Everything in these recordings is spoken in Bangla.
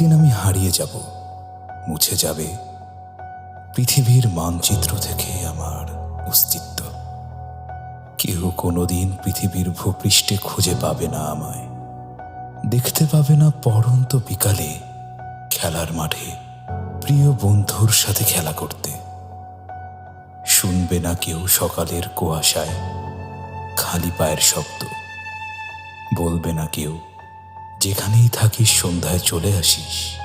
একদিন আমি হারিয়ে যাব, মুছে যাবে পৃথিবীর মানচিত্র থেকে আমার অস্তিত্ব। কেউ কোনোদিন পৃথিবীর ভূপৃষ্ঠে খুঁজে পাবে না আমায়, দেখতে পাবে না পরন্ত বিকালে খেলার মাঠে প্রিয় বন্ধুর সাথে খেলা করতে। শুনবে না কেউ সকালের কুয়াশায় খালি পায়ের শব্দ, বলবে না কেউ যেখানেই থাকিস সন্ধ্যায় চলে আসিস।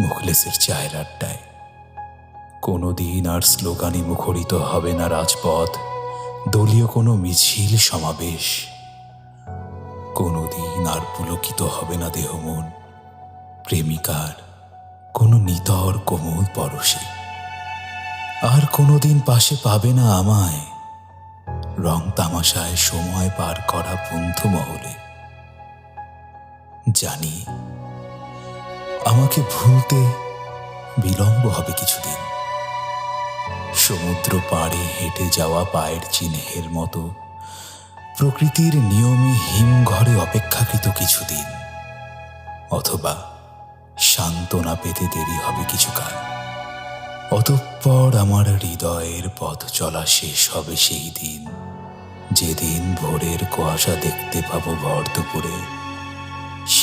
মুখলেসের চায়ের আড্ডায়। কোনোদিন আর স্লোগানে মুখরিত হবে না রাজপথ, দলীয় কোনো মিছিল সমাবেশ। কোনোদিন আর পুলকিত হবে না দেহ মন প্রেমিকার কোনো নিতর কোমল পরশে। আর কোনোদিন পাশে পাবে না আমায়, রং তামাশায় সময় পার করা বন্ধু মহলে। জানি আমাকে ভুলতে বিলম্ব হবে কিছুদিন। সমুদ্র পাড়ে হেঁটে যাওয়া পায়ের চিহ্নের মতো প্রকৃতির নিয়মে হিমঘরে অপেক্ষাকৃত কিছুদিন, অথবা সান্ত্বনা পেতে দেরি হবে কিছুকাল। অতঃপর আমার হৃদয়ের পথ চলা শেষ হবে সেই দিন। যেদিন ভোরের কুয়াশা দেখতে পাবো ভর দুপুরে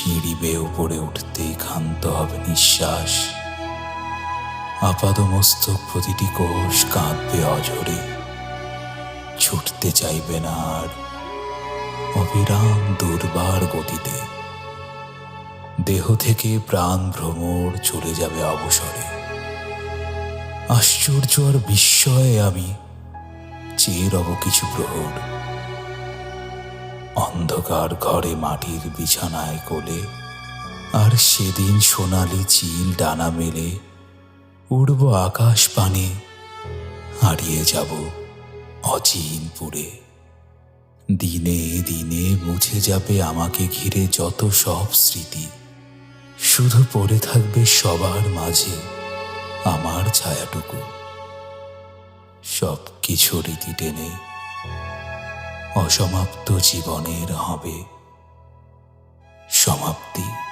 সিঁড়ি বেয়ে উপরে উঠতেই ক্ষান্ত হবে নিঃশ্বাস। আপাদমস্তক প্রতিটি কোষ কাঁদবে অঝরে। ছুটতে চাইবে না আর। অবিরাম দুর্বার গতিতে। দেহ থেকে প্রাণ ভ্রমর চলে যাবে অবসরে। আশ্চর্য আর বিস্ময়ে আমি চেয়ে রব কিছু প্রহর। অন্ধকার ঘরে মাটির বিছানায় কোলে, আর সেদিন সোনালি চিল ডানা মেলে, উড়ব আকাশ পানে, হারিয়ে যাব অচিনপুরে দিনে দিনে মুছে যাবে আমাকে ঘিরে যত সব স্মৃতি, শুধু পড়ে থাকবে সবার মাঝে আমার ছায়াটুকু। সব কিছু রীতি টেনে অসমাপ্ত জীবনের হবে। সমাপ্তি।